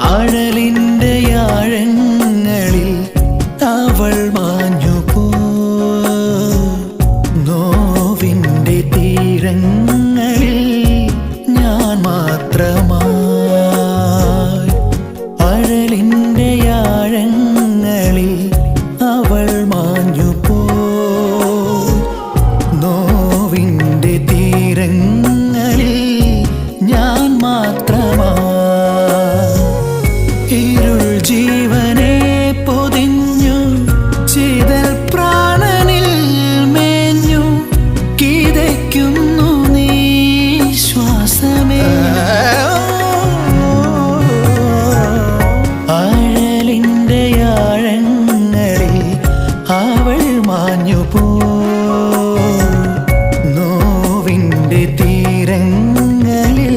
ആഴലിന്റെ ആഴങ്ങളിൽ അവൾ മാഞ്ഞു പോ. നോവിന്റെ തീരങ്ങളിൽ ഞാൻ മാത്രമാ പറഞ്ഞു പോ. നോവിന്റെ തീരങ്ങളിൽ